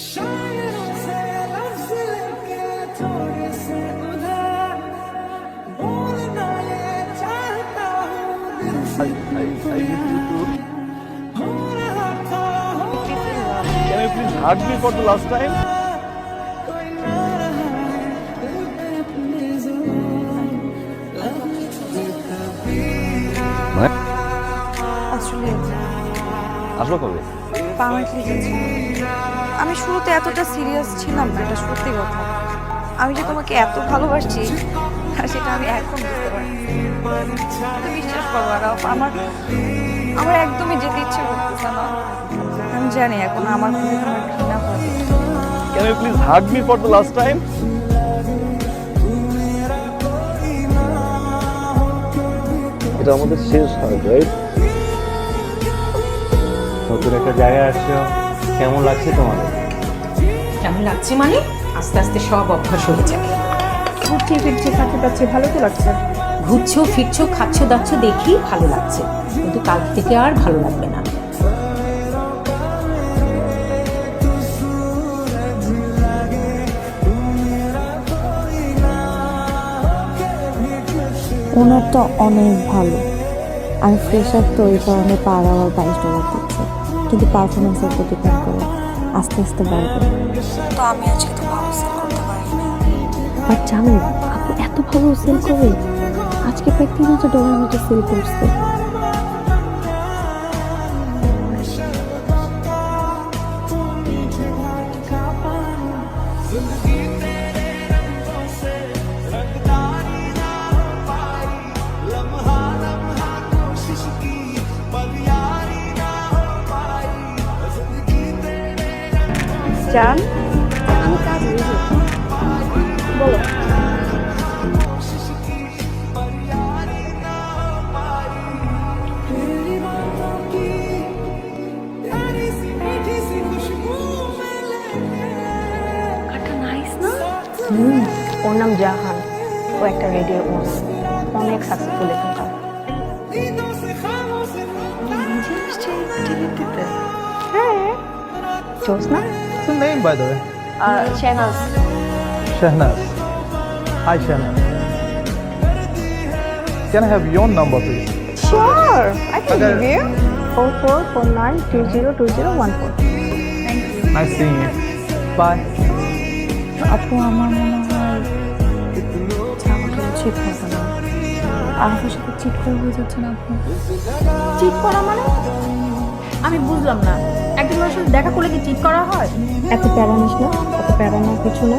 Can you please hug me for the last time? আসলে আসব কবে পাওয়ার ঠিক আছে আমি শুরুতে এতটা সিরিয়াস ছিলাম না এটা সত্যি কথা। আমি যে তোমাকে এত ভালোবাসছি আর সেটা আমি এখন বুঝতে পারছি। বিশ্বাস করো আরাফ, আমার আমার একদমই যেতে ইচ্ছে করতেছে না। আমি জানি এখন আমার প্রতি তোমার ঘৃণা হবে Can you please hug me for the last time? এটা আমাদের শেষ হাগ রাইট নতুন একটা জায়গায় আসছো। কেমন লাগছে তোমাদের কেমন লাগছে মানে? আস্তে আস্তে সব অভ্যাস হয়ে যাবে। ঘুরছি ফিরছি খাচ্ছি পাচ্ছি ভালো তো লাগছে। ঘুরছো ফিরছো খাচ্ছ দাচ্ছ দেখি ভালো লাগছে। কিন্তু কাল থেকে আর ভালো লাগবে না। ওনারটা অনেক ভালো। আর ফ্রেশার তো এই কারণে পার আওয়ার বাইশ ডলার দিচ্ছে কিন্তু পারফরমেন্সের ডিপেন্ড করে। আস্তে আস্তে বাড়বে তো আমি আজকে তো ভালো সেল করতে পারিনি। আর জানো আপনি এত ভালো সেল করেন আজকে প্রায় তিন হাজার ডলার মতো সেল করছে। চান? আমি কাজ বলো ওর নাম জাহান। ও একটা রেডিও ওস অনেক সাকসেসফুল এখানকার। হ্যাঁ। চোস না? Name by the way? Shahnaz Shahnaz. Hi Shahnaz. Can I have your number please? Sure I can Okay. Give you four four four nine two zero two zero one four Nice seeing you. Bye. আপু আমার মনে হয় যাওয়াটা উচিত হবে না আরফের সাথে cheat করে হয়ে যাচ্ছে না আপু চিট করা মানে আমি বুঝলাম না মানুষের সাথে দেখা করলে কি চিট করা হয়? এত প্যারা নিস না এত প্যারা না কিছু না।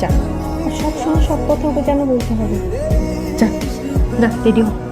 যা। সব সবসময় সব কথা ওকে কেন বলতে হবে? যা যা, রেডি হ।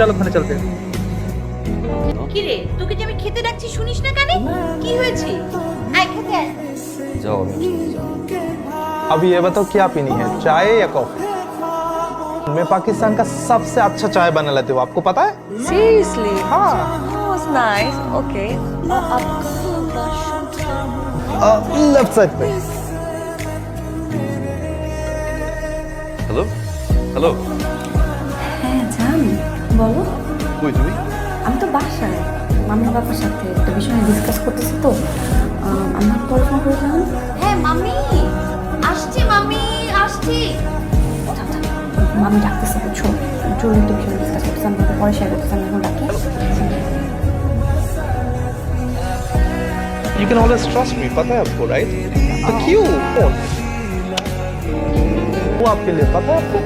चलो खाने चलते हैं কিরে তোকে যে আমি খেতে ডাকছি শুনিস না কেন কি হয়েছে আয় খেতে আয় যাও আমি अभी ये बताओ क्या पीनी है चाय या कॉफी मैं पाकिस्तान का सबसे अच्छा चाय बना लेती हूँ आपको पता है সিরিয়াসলি हाँ was nice okay left side पे হ্যালো হ্যালো হ্যাঁ জান বলো কই তুমি আমি তো বাসায় মামির বাবার সাথে একটা বিষয় নিয়ে ডিসকাস করতেছি তো আহ, আমি পরে ফোন করেছিলাম হ্যাঁ মামি আসছি মামি আসছি মামি ডাকতেছে বুঝছো জরুরি একটা বিষয় ডিসকাস করতেছি আমি তোকে পরে শেয়ার করতেছি আমি এখন ডাকি You can always trust me, पता है आपको राइट तो क्यों कौन वो आपके लिए पता है आपको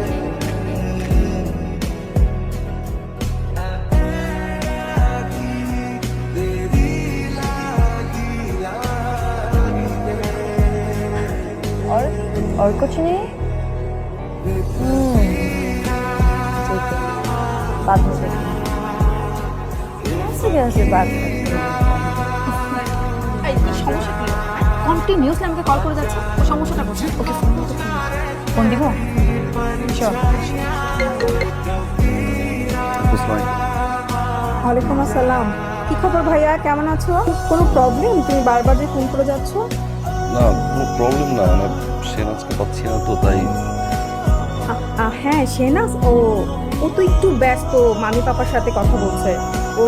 और और कुछ नहीं हम्म, ठीक है बाद में देखेंगे सीरियसली बात এই, কি সমস্যা কি কন্টিনিউসলি আমাকে কল করে যাচ্ছে ও সমস্যাটা কোথায় ওকে ফোন ফোন দিব উসমান ওয়ালাইকুম আসসালাম কি খবর ভাইয়া কেমন আছো কোনো প্রবলেম তুমি বারবার যে ফোন করে যাচ্ছ না কোনো প্রবলেম না মানে সেনাজকে পাচ্ছি না তো, তাই। হ্যাঁ শেনাজ ও ও তো একটু ব্যস্ত, মামি পাপার সাথে কথা বলছে। ও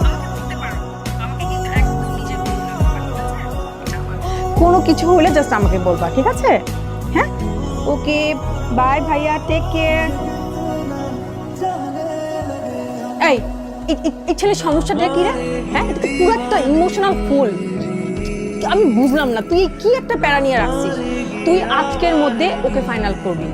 কোনো কিছু হলে জাস্ট আমাকে বলবা, ঠিক আছে? হ্যাঁ? ওকে বাই ভাইয়া টেক কেয়ার এই ছেলের সমস্যাটা কি রে? হ্যাঁ পুরো একটা ইমোশনাল ফুল আমি বুঝলাম না তুই কি একটা প্যারা নিয়ে রাখছিস? তুই আজকের মধ্যে ওকে ফাইনাল করবি।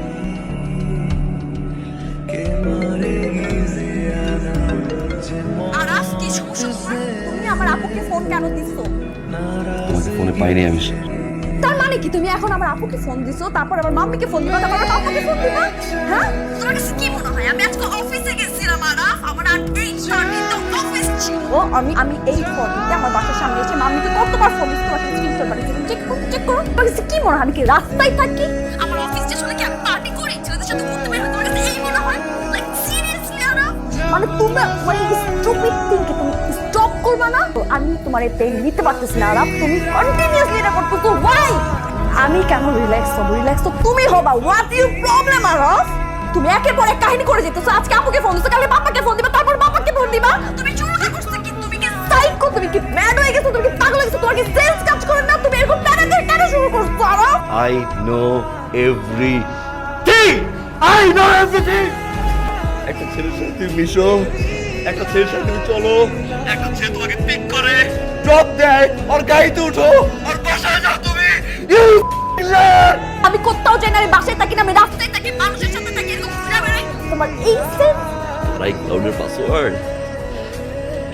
আমার আপুকে ফোন কেন দিছো? তোমাকে ফোনে পাইনি আমি। তার মানে কি? তুমি এখন আমার আপুকে ফোন দিছো, তারপর আমার মাম্মিকে ফোন দিবা, তারপর আমার পাপাকে ফোন দিবা? হ্যাঁ? তোমার কাছে কি মনে হয়? আমি আজকে অফিসে গেছিলাম আরাফ আমার আর এই সার্ভিসে অফিস ছিল। আমি আমি এই ফোন দিতে আমার বাসার সামনে এসে মাম্মিকে কতবার ফোন দিচ্ছি তোমাকে স্ক্রিনশট পাঠিয়েছি চেক করো চেক করো। তোমার কাছে কি মনে হয়? আমি কি রাস্তায় থাকি? আমার অফিস স্টেশনে কি আমি পার্টি করি? ছেলেদের সাথে ঘুরতে বের হই? তোমার কাছে এই মনে হয়? লাইক সিরিয়াসলি আরাফ মানে তুমি মানে স্টুপিড থিংকে তুমি করবা আমি তোমার এই পেন নিতে পারতেছি না আরাফ তুমি কন্টিনিউয়াসলি এটা করতেছো ওয়াই আমি কেন রিল্যাক্স হব? রিল্যাক্স তো তুমি হবা হোয়াট ইউ প্রবলেম আরাফ? তুমি একের পর এক কাহিনী করে যেতেছো, আজকে আপুকে ফোন দিছো, কালকে পাপাকে ফোন দিবা, তারপর বাবাকে ফোন দিবা। তুমি চুরকা করছ কি? তুমি কি সাইকো তুমি কি ম্যাড হয়ে গেছো? তুমি কি পাগল হয়ে গেছো? তোমার কি সেন্স কাজ করে না? তুমি এরকম প্যারাদের কেন শুরু করছ, Araf? I know every I know everything একটা ছেলের সাথে তুমি মিশো, একটা ছেলের সাথে চলো। একটা ছেলে তোমাকে পিক করে। ড্রপ দেয় ওর গাড়িতে উঠো। আর বাসায় যাও তুমি। আমি কোথাও যাই না আমি বাসায় থাকি না আমি রাস্তায় থাকি মানুষের সাথে থাকি এরকম ঘুরে বেড়াই। তোমার এই সেন্স লাইক ক্লাউডের পাসওয়ার্ড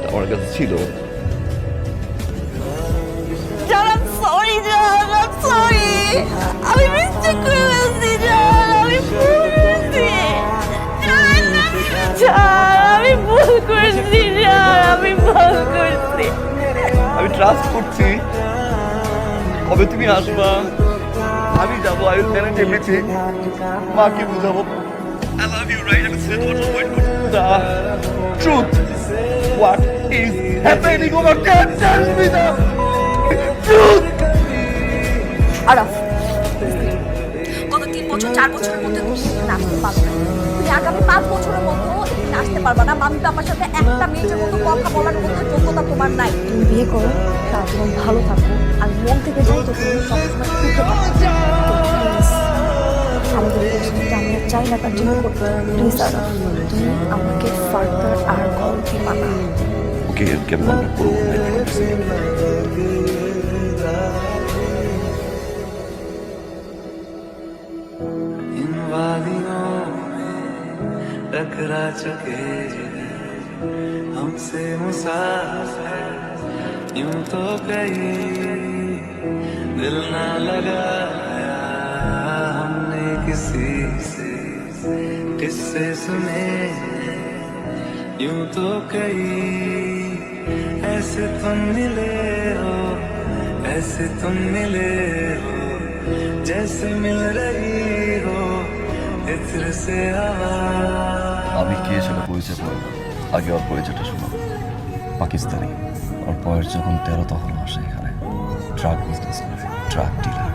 আমার কাছে ছিল। জান সরি জান আই সরি ট্রাস্ট করছি। কবে তুমি আসবা? আমি যাব আই উইল ম্যানেজ এভরিথিং মাকে বুঝাবো? আমি truth what is happening over there tell me truth তিন বছর, চার বছরের মধ্যে তুমি না। তুমি আগামী পাঁচ বছরের মধ্যে এখানে আসতে পারবে না। মামি পাপার সাথে একটা মেয়ের মতো কথা বলার মতো যোগ্যতা তোমার নাই। তুমি বিয়ে করো তারপর ভালো থাকো আর মন থেকে যাই তো তুমি সবসময় সুখে আমাদের চাই না তার জন্য প্লিজ তুমি আমাকে ফার্দার আর কল দিবা না ওকে কেমন করব टकरा चुके हमसे मुसाफिर यूँ तो कहीं दिल ना लगाया। हमने किसी से किससे सुने यूँ तो कहीं ऐसे तुम मिले हो, ऐसे तुम मिले हो, जैसे मिल रही हो। আমি কে সেটা পরিচয় পাই আগে ওর পরিচয়টা শোনো। পাকিস্তানি। ওর বয়স যখন তেরো, তখন আসে এখানে। ট্রাক বিজনেস করে। ট্রাক ডিলার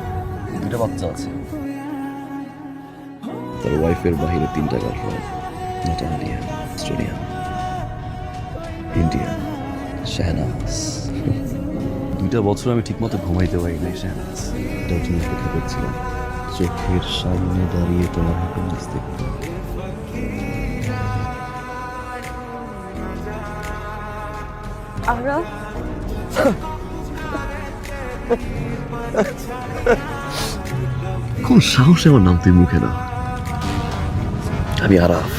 দুটা বাচ্চা আছে। তার ওয়াইফের বাহিরে তিনটা girlfriend Natalia Australia India Shahnaz দুইটা বছর আমি ঠিকমতো ঘুমাইতে পারি নাই শাহনাজ এটার জন্য অপেক্ষা করছিলাম চোখের সামনে দাঁড়িয়ে তোমার আরাফ কোন সাহসে আমার নাম তুই মুখে না। আমি আরাফ।